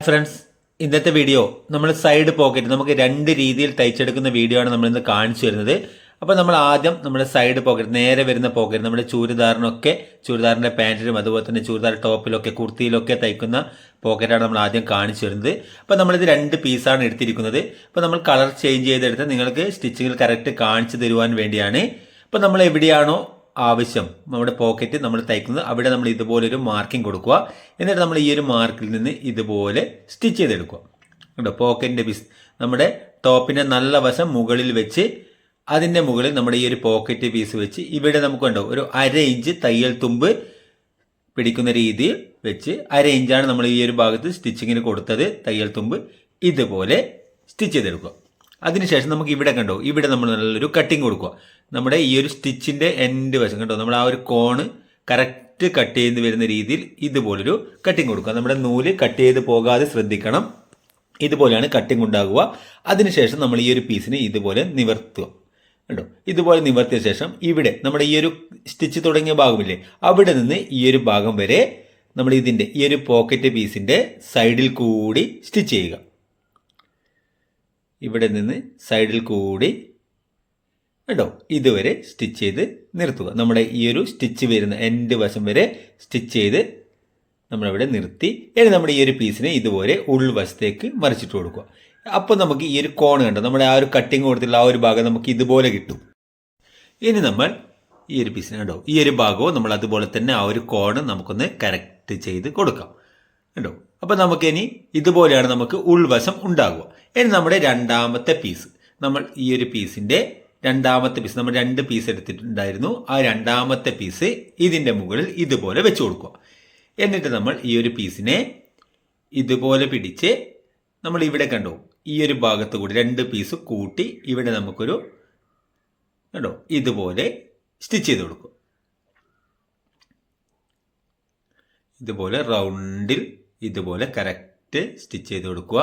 Friends ഇന്നത്തെ video നമ്മൾ side pocket നമുക്ക് രണ്ട് രീതിയിൽ തയ്ച്ചെടുക്കുന്ന വീഡിയോ ആണ് നമ്മൾ ഇന്ന് കാണിച്ചു വരുന്നത് അപ്പോൾ നമ്മൾ ആദ്യം നമ്മുടെ സൈഡ് പോക്കറ്റ് നേരെ വരുന്ന പോക്കറ്റ് നമ്മുടെ ചൂരിദാറിനൊക്കെ ചൂരിദാറിന്റെ പാന്റിലും അതുപോലെ തന്നെ ചൂരിദാർ ടോപ്പിലൊക്കെ കുർത്തിയിലൊക്കെ തയ്ക്കുന്ന പോക്കറ്റാണ് നമ്മൾ ആദ്യം കാണിച്ചു വരുന്നത് അപ്പോൾ നമ്മളിത് രണ്ട് പീസാണ് എടുത്തിരിക്കുന്നത്. അപ്പോൾ നമ്മൾ കളർ ചേഞ്ച് ചെയ്തെടുത്ത് നിങ്ങൾക്ക് സ്റ്റിച്ചിങ്ങിൽ കറക്റ്റ് കാണിച്ചു തരുവാൻ വേണ്ടിയാണ്. അപ്പോൾ നമ്മൾ എവിടെയാണോ ആവശ്യം നമ്മുടെ പോക്കറ്റ് നമ്മൾ തയ്ക്കുന്നത് അവിടെ നമ്മൾ ഇതുപോലൊരു മാർക്കിംഗ് കൊടുക്കുക. എന്നിട്ട് നമ്മൾ ഈ ഒരു മാർക്കിൽ നിന്ന് ഇതുപോലെ സ്റ്റിച്ച് ചെയ്തെടുക്കുക. കേട്ടോ പോക്കറ്റിന്റെ പിസ് നമ്മുടെ ടോപ്പിന്റെ നല്ല വശം മുകളിൽ വെച്ച് അതിന്റെ മുകളിൽ നമ്മുടെ ഈ ഒരു പോക്കറ്റ് പീസ് വെച്ച് ഇവിടെ നമുക്ക് കണ്ടോ? ഒരു അര ഇഞ്ച് തയ്യൽ തുമ്പ് പിടിക്കുന്ന രീതിയിൽ വെച്ച് അര ഇഞ്ചാണ് നമ്മൾ ഈ ഒരു ഭാഗത്ത് സ്റ്റിച്ചിങ്ങിന് കൊടുത്തത്. തയ്യൽ തുമ്പ് ഇതുപോലെ സ്റ്റിച്ച് ചെയ്തെടുക്കുക. അതിനുശേഷം നമുക്ക് ഇവിടെ കണ്ടോ? ഇവിടെ നമ്മൾ നല്ലൊരു കട്ടിങ് കൊടുക്കുക. നമ്മുടെ ഈ ഒരു സ്റ്റിച്ചിന്റെ എൻഡ് വശം കേട്ടോ നമ്മൾ ആ ഒരു കോണ് കറക്റ്റ് കട്ട് ചെയ്ത് വരുന്ന രീതിയിൽ ഇതുപോലൊരു കട്ടിങ് കൊടുക്കുക. നമ്മുടെ നൂൽ കട്ട് ചെയ്ത് പോകാതെ ശ്രദ്ധിക്കണം. ഇതുപോലെയാണ് കട്ടിങ് ഉണ്ടാകുക. അതിനുശേഷം നമ്മൾ ഈ ഒരു പീസിനെ ഇതുപോലെ നിവർത്തുക. കേട്ടോ ഇതുപോലെ നിവർത്തിയ ശേഷം ഇവിടെ നമ്മുടെ ഈ ഒരു സ്റ്റിച്ച് തുടങ്ങിയ ഭാഗമില്ലേ അവിടെ നിന്ന് ഈ ഒരു ഭാഗം വരെ നമ്മൾ ഇതിന്റെ ഈ ഒരു പോക്കറ്റ് പീസിന്റെ സൈഡിൽ കൂടി സ്റ്റിച്ച് ചെയ്യുക. ഇവിടെ നിന്ന് സൈഡിൽ കൂടി കേട്ടോ ഇതുവരെ സ്റ്റിച്ച് ചെയ്ത് നിർത്തുക. നമ്മുടെ ഈ ഒരു സ്റ്റിച്ച് വരുന്ന എൻഡ് വശം വരെ സ്റ്റിച്ച് ചെയ്ത് നമ്മളിവിടെ നിർത്തി. ഇനി നമ്മുടെ ഈ ഒരു പീസിനെ ഇതുപോലെ ഉൾവശത്തേക്ക് മറിച്ചിട്ട് കൊടുക്കുക. അപ്പോൾ നമുക്ക് ഈ ഒരു കോൺ കണ്ടോ? നമ്മുടെ ആ ഒരു കട്ടിങ് കൊടുത്തിട്ടുള്ള ആ ഒരു ഭാഗം നമുക്ക് ഇതുപോലെ കിട്ടും. ഇനി നമ്മൾ ഈ ഒരു പീസിനെ കണ്ടോ? ഈ ഒരു ഭാഗവും നമ്മൾ അതുപോലെ തന്നെ ആ ഒരു കോണ് നമുക്കൊന്ന് കറക്റ്റ് ചെയ്ത് കൊടുക്കാം. കണ്ടോ? അപ്പോൾ നമുക്കിനി ഇതുപോലെയാണ് നമുക്ക് ഉൾവശം ഉണ്ടാകുക. ഇനി നമ്മുടെ രണ്ടാമത്തെ പീസ് നമ്മൾ ഈ ഒരു പീസിന്റെ രണ്ടാമത്തെ പീസ് നമ്മൾ രണ്ട് പീസ് എടുത്തിട്ടുണ്ടായിരുന്നു. ആ രണ്ടാമത്തെ പീസ് ഇതിന്റെ മുകളിൽ ഇതുപോലെ വെച്ച് കൊടുക്കുക. എന്നിട്ട് നമ്മൾ ഈ ഒരു പീസിനെ ഇതുപോലെ പിടിച്ച് നമ്മൾ ഇവിടെ കണ്ടോ ഈ ഒരു ഭാഗത്ത് കൂടി രണ്ട് പീസ് കൂട്ടി ഇവിടെ നമുക്കൊരു കണ്ടോ ഇതുപോലെ സ്റ്റിച്ച് ചെയ്ത് കൊടുക്കും ഇതുപോലെ റൗണ്ടിൽ ഇതുപോലെ കറക്റ്റ് സ്റ്റിച്ച് ചെയ്ത് കൊടുക്കുക.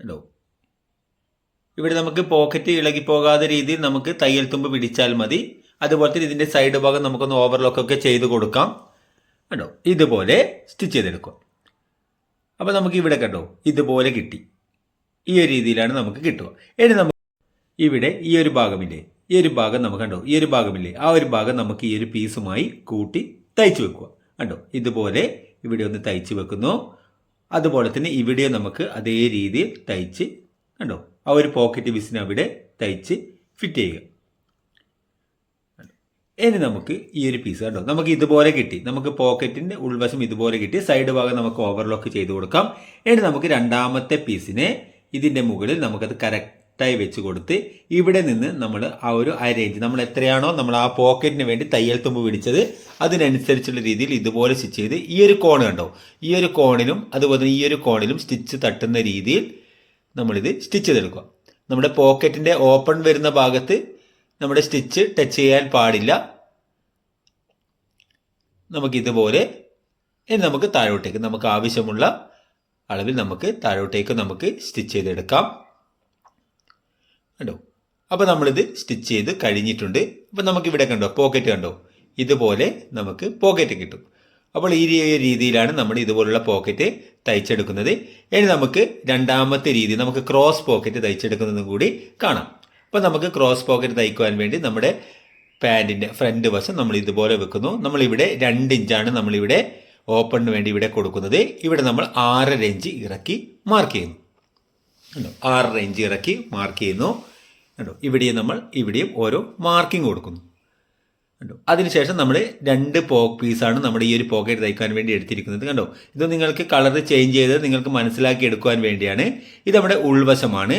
കണ്ടോ ഇവിടെ നമുക്ക് പോക്കറ്റ് ഇളകി പോകാത്ത രീതിയിൽ നമുക്ക് തയ്യൽ തുമ്പ് പിടിച്ചാൽ മതി. അതുപോലെ തന്നെ ഇതിന്റെ സൈഡ് ഭാഗം നമുക്കൊന്ന് ഓവർലോക്കൊക്കെ ചെയ്ത് കൊടുക്കാം. കണ്ടോ? ഇതുപോലെ സ്റ്റിച്ച് ചെയ്തെടുക്കാം അപ്പോൾ നമുക്ക് ഇവിടെ കണ്ടോ? ഇതുപോലെ കിട്ടി. ഈ ഒരു രീതിയിലാണ് നമുക്ക് കിട്ടുക. ഇനി നമുക്ക് ഇവിടെ ഈ ഒരു ഭാഗമില്ലേ? ഈ ഒരു ഭാഗം നമുക്ക് കണ്ടോ? ഈ ഒരു ഭാഗമില്ലേ? ആ ഒരു ഭാഗം നമുക്ക് ഈ ഒരു പീസുമായി കൂട്ടി തയ്ച്ചു വെക്കുക. കണ്ടോ? ഇതുപോലെ ഇവിടെ ഒന്ന് തയ്ച്ച് വെക്കുന്നു. അതുപോലെ തന്നെ ഇവിടെ നമുക്ക് അതേ രീതിയിൽ തയ്ച്ച് കണ്ടോ? ആ ഒരു പോക്കറ്റ് വിസിന് അവിടെ തയ്ച്ച് ഫിറ്റ് ചെയ്യുക. ഇനി നമുക്ക് ഈ ഒരു പീസ് കണ്ടോ? നമുക്ക് ഇതുപോലെ കിട്ടി. നമുക്ക് പോക്കറ്റിന്റെ ഉൾവശം ഇതുപോലെ കിട്ടി. സൈഡ് ഭാഗം നമുക്ക് ഓവർലോക്ക് ചെയ്ത് കൊടുക്കാം. ഇനി നമുക്ക് രണ്ടാമത്തെ പീസിനെ ഇതിന്റെ മുകളിൽ നമുക്കത് കറക്റ്റായി വെച്ച് കൊടുത്ത് ഇവിടെ നിന്ന് നമ്മൾ ആ ഒരു അരേഞ്ച് നമ്മൾ എത്രയാണോ നമ്മൾ ആ പോക്കറ്റിന് വേണ്ടി തയ്യൽ തുമ്പ് പിടിച്ചത് അതിനനുസരിച്ചുള്ള രീതിയിൽ ഇതുപോലെ സ്റ്റിച്ച് ചെയ്ത് ഈ ഒരു കോൺ കണ്ടോ? ഈ ഒരു കോണിലും അതുപോലെ തന്നെ ഈ ഒരു കോണിലും സ്റ്റിച്ച് തട്ടുന്ന രീതിയിൽ നമ്മളിത് സ്റ്റിച്ച് ചെയ്തെടുക്കുക. നമ്മുടെ പോക്കറ്റിന്റെ ഓപ്പൺ വരുന്ന ഭാഗത്ത് നമ്മുടെ സ്റ്റിച്ച് ടച്ച് ചെയ്യാൻ പാടില്ല. നമുക്കിതുപോലെ ഇനി നമുക്ക് താഴോട്ടേക്ക് നമുക്ക് ആവശ്യമുള്ള അളവിൽ നമുക്ക് താഴോട്ടേക്ക് നമുക്ക് സ്റ്റിച്ച് ചെയ്തെടുക്കാം. കണ്ടോ? അപ്പോൾ നമ്മളിത് സ്റ്റിച്ച് ചെയ്ത് കഴിഞ്ഞിട്ടുണ്ട്. അപ്പോൾ നമുക്കിവിടെ കണ്ടോ? പോക്കറ്റ് കണ്ടോ? ഇതുപോലെ നമുക്ക് പോക്കറ്റ് കിട്ടും. അപ്പോൾ ഈ രീതിയിലാണ് നമ്മൾ ഇതുപോലുള്ള പോക്കറ്റ് തയ്ച്ചെടുക്കുന്നത്. ഇനി നമുക്ക് രണ്ടാമത്തെ രീതി നമുക്ക് ക്രോസ് പോക്കറ്റ് തയ്ച്ചെടുക്കുന്നതും കൂടി കാണാം. അപ്പോൾ നമുക്ക് ക്രോസ് പോക്കറ്റ് തയ്ക്കുവാൻ വേണ്ടി നമ്മുടെ പാന്റിന്റെ ഫ്രണ്ട് വശം നമ്മൾ ഇതുപോലെ വെക്കുന്നു. നമ്മളിവിടെ രണ്ട് ഇഞ്ചാണ് നമ്മളിവിടെ ഓപ്പണിന് വേണ്ടി ഇവിടെ കൊടുക്കുന്നത്. ഇവിടെ നമ്മൾ ആറര ഇഞ്ച് ഇറക്കി മാർക്ക് ചെയ്യുന്നു. കണ്ടോ? ആറര ഇഞ്ച് ഇറക്കി മാർക്ക് ചെയ്യുന്നു. കണ്ടോ? ഇവിടെയും നമ്മൾ ഇവിടെയും ഓരോ മാർക്കിംഗ് കൊടുക്കുന്നു. കണ്ടോ? അതിനുശേഷം നമ്മൾ രണ്ട് പോക്ക് പീസാണ് നമ്മുടെ ഈ ഒരു പോക്കറ്റ് തയ്ക്കാൻ വേണ്ടി എടുത്തിരിക്കുന്നത്. കണ്ടോ? ഇത് നിങ്ങൾക്ക് കളർ ചേഞ്ച് ചെയ്ത് നിങ്ങൾക്ക് മനസ്സിലാക്കി എടുക്കുവാൻ വേണ്ടിയാണ്. ഇത് നമ്മുടെ ഉൾവശമാണ്.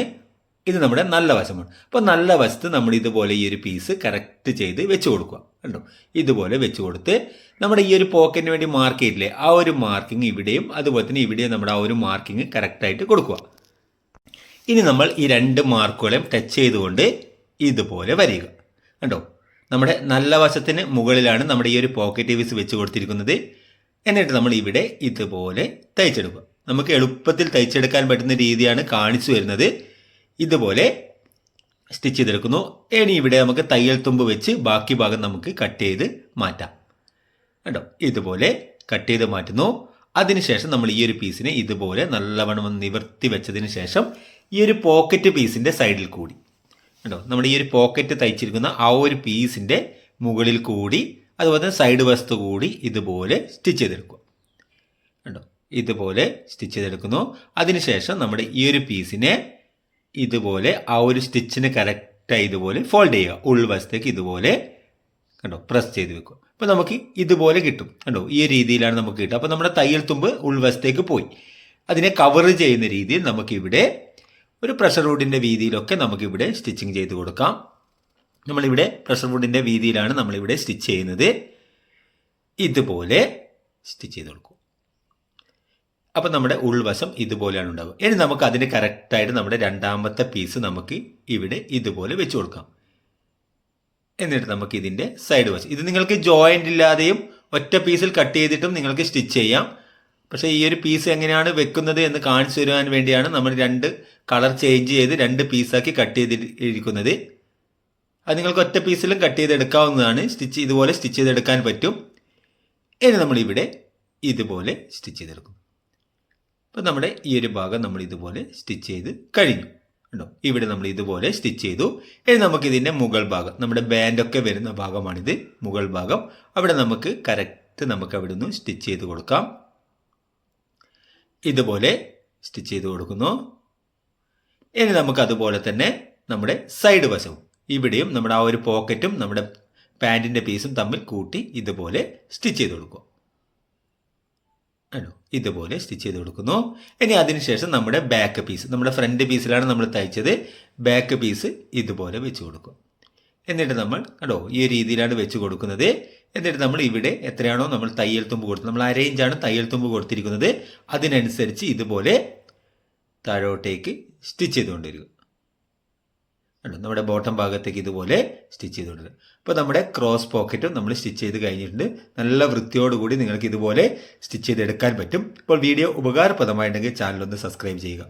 ഇത് നമ്മുടെ നല്ല വശമാണ്. അപ്പോൾ നല്ല വശത്ത് നമ്മൾ ഇതുപോലെ ഈ ഒരു പീസ് കറക്റ്റ് ചെയ്ത് വെച്ച് കൊടുക്കുക. കണ്ടോ? ഇതുപോലെ വെച്ച് കൊടുത്ത് നമ്മുടെ ഈ ഒരു പോക്കറ്റിന് വേണ്ടി മാർക്ക് ചെയ്തില്ലേ? ആ ഒരു മാർക്കിംഗ് ഇവിടെയും അതുപോലെ തന്നെ ഇവിടെയും നമ്മുടെ ആ ഒരു മാർക്കിംഗ് കറക്റ്റായിട്ട് കൊടുക്കുക. ഇനി നമ്മൾ ഈ രണ്ട് മാർക്കുകളെയും ടച്ച് ചെയ്തുകൊണ്ട് ഇതുപോലെ വരിക കണ്ടോ? നമ്മുടെ നല്ല വശത്തിന് മുകളിലാണ് നമ്മുടെ ഈ ഒരു പോക്കറ്റ് പീസ് വെച്ച് കൊടുത്തിരിക്കുന്നത്. എന്നിട്ട് നമ്മൾ ഇവിടെ ഇതുപോലെ തയ്ച്ചെടുക്കുക. നമുക്ക് എളുപ്പത്തിൽ തയ്ച്ചെടുക്കാൻ പറ്റുന്ന രീതിയാണ് കാണിച്ചു വരുന്നത് ഇതുപോലെ സ്റ്റിച്ച് ചെയ്തെടുക്കുന്നു. ഇനി ഇവിടെ നമുക്ക് തയ്യൽ തുമ്പ് വെച്ച് ബാക്കി ഭാഗം നമുക്ക് കട്ട് ചെയ്ത് മാറ്റാം. കേട്ടോ ഇതുപോലെ കട്ട് ചെയ്ത് മാറ്റുന്നു. അതിനുശേഷം നമ്മൾ ഈ ഒരു പീസിനെ ഇതുപോലെ നല്ലവണ്ണം നിവർത്തി വെച്ചതിന് ശേഷം ഈ ഒരു പോക്കറ്റ് പീസിന്റെ സൈഡിൽ കൂടി. കേട്ടോ നമ്മുടെ ഈ ഒരു പോക്കറ്റ് തയ്ച്ചിരിക്കുന്ന ആ ഒരു പീസിന്റെ മുകളിൽ കൂടി അതുപോലെ തന്നെ സൈഡ് വശത്ത് കൂടി ഇതുപോലെ സ്റ്റിച്ച് ചെയ്തെടുക്കുക. കണ്ടോ? ഇതുപോലെ സ്റ്റിച്ച് ചെയ്തെടുക്കുന്നു. അതിനുശേഷം നമ്മുടെ ഈ ഒരു പീസിനെ ഇതുപോലെ ആ ഒരു സ്റ്റിച്ചിന് കറക്റ്റായി ഇതുപോലെ ഫോൾഡ് ചെയ്യുക. ഉൾവശത്തേക്ക് ഇതുപോലെ കണ്ടോ? പ്രസ് ചെയ്ത് വെക്കുക. അപ്പോൾ നമുക്ക് ഇതുപോലെ കിട്ടും. കണ്ടോ? ഈ രീതിയിലാണ് നമുക്ക് കിട്ടുക. അപ്പോൾ നമ്മുടെ തയ്യൽ തുമ്പ് ഉൾവശത്തേക്ക് പോയി. അതിനെ കവർ ചെയ്യുന്ന രീതിയിൽ നമുക്കിവിടെ ഒരു പ്രഷർ വുഡിന്റെ വീതിയിലൊക്കെ നമുക്കിവിടെ സ്റ്റിച്ചിങ് ചെയ്ത് കൊടുക്കാം. നമ്മളിവിടെ പ്രഷർ വുഡിന്റെ വീതിയിലാണ് നമ്മളിവിടെ സ്റ്റിച്ച് ചെയ്യുന്നത്. ഇതുപോലെ സ്റ്റിച്ച് ചെയ്ത് കൊടുക്കും. അപ്പം നമ്മുടെ ഉൾവശം ഇതുപോലെയാണ് ഉണ്ടാവുക. ഇനി നമുക്ക് അതിന് കറക്റ്റായിട്ട് നമ്മുടെ രണ്ടാമത്തെ പീസ് നമുക്ക് ഇവിടെ ഇതുപോലെ വെച്ച് കൊടുക്കാം. എന്നിട്ട് നമുക്ക് ഇതിന്റെ സൈഡ് വശം. ഇത് നിങ്ങൾക്ക് ജോയിന്റ് ഇല്ലാതെയും ഒറ്റ പീസിൽ കട്ട് ചെയ്തിട്ടും നിങ്ങൾക്ക് സ്റ്റിച്ച് ചെയ്യാം. പക്ഷേ ഈ ഒരു പീസ് എങ്ങനെയാണ് വെക്കുന്നത് എന്ന് കാണിച്ചു തരുവാൻ വേണ്ടിയാണ് നമ്മൾ രണ്ട് കളർ ചേഞ്ച് ചെയ്ത് രണ്ട് പീസാക്കി കട്ട് ചെയ്തിരിക്കുന്നത്. അത് നിങ്ങൾക്ക് ഒറ്റ പീസിലും കട്ട് ചെയ്തെടുക്കാവുന്നതാണ്. സ്റ്റിച്ച് ഇതുപോലെ സ്റ്റിച്ച് ചെയ്തെടുക്കാൻ പറ്റും. ഇനി നമ്മളിവിടെ ഇതുപോലെ സ്റ്റിച്ച് ചെയ്തെടുക്കും. അപ്പോൾ നമ്മുടെ ഈ ഒരു ഭാഗം നമ്മൾ ഇതുപോലെ സ്റ്റിച്ച് ചെയ്ത് കഴിഞ്ഞു. കണ്ടോ? ഇവിടെ നമ്മൾ ഇതുപോലെ സ്റ്റിച്ച് ചെയ്തു. ഇനി നമുക്ക് ഇതിന്റെ മുകൾ ഭാഗം നമ്മുടെ ബാൻഡൊക്കെ വരുന്ന ഭാഗമാണിത്. മുകൾ ഭാഗം. അവിടെ നമുക്ക് കറക്റ്റ് നമുക്ക് അവിടെ നിന്ന് സ്റ്റിച്ച് ചെയ്ത് കൊടുക്കാം. ഇതുപോലെ സ്റ്റിച്ച് ചെയ്ത് കൊടുക്കുന്നു. ഇനി നമുക്ക് അതുപോലെ തന്നെ നമ്മുടെ സൈഡ് വശവും ഇവിടെയും നമ്മുടെ ആ ഒരു പോക്കറ്റും നമ്മുടെ പാന്റിന്റെ പീസും തമ്മിൽ കൂട്ടി ഇതുപോലെ സ്റ്റിച്ച് ചെയ്ത് കൊടുക്കുക. ആണോ ഇതുപോലെ സ്റ്റിച്ച് ചെയ്ത് കൊടുക്കുന്നു. ഇനി അതിനുശേഷം നമ്മുടെ ബാക്ക് പീസ് നമ്മുടെ ഫ്രണ്ട് പീസിലാണ് നമ്മൾ തയ്ച്ചത്. ബാക്ക് പീസ് ഇതുപോലെ വെച്ച് കൊടുക്കും എന്നിട്ട് നമ്മൾ കണ്ടോ? ഈ രീതിയിലാണ് വെച്ച് കൊടുക്കുന്നത്. എന്നിട്ട് നമ്മൾ ഇവിടെ എത്രയാണോ നമ്മൾ തയ്യൽ തുമ്പ് കൊടുത്തത് നമ്മൾ അരയിഞ്ചാണ് തയ്യൽ തുമ്പ് കൊടുത്തിരിക്കുന്നത്. അതിനനുസരിച്ച് ഇതുപോലെ താഴോട്ടേക്ക് സ്റ്റിച്ച് ചെയ്തുകൊണ്ടിരിക്കും കണ്ടോ? നമ്മുടെ ബോട്ടം ഭാഗത്തേക്ക് ഇതുപോലെ സ്റ്റിച്ച് ചെയ്ത് കൊടുക്കുക അപ്പോൾ നമ്മുടെ ക്രോസ് പോക്കറ്റും നമ്മൾ സ്റ്റിച്ച് ചെയ്ത് കഴിഞ്ഞിട്ടുണ്ട്. നല്ല വൃത്തിയോടുകൂടി നിങ്ങൾക്ക് ഇതുപോലെ സ്റ്റിച്ച് ചെയ്തെടുക്കാൻ പറ്റും. ഇപ്പോൾ വീഡിയോ ഉപകാരപ്രദമായിട്ടുണ്ടെങ്കിൽ ചാനലൊന്ന് സബ്സ്ക്രൈബ് ചെയ്യുക.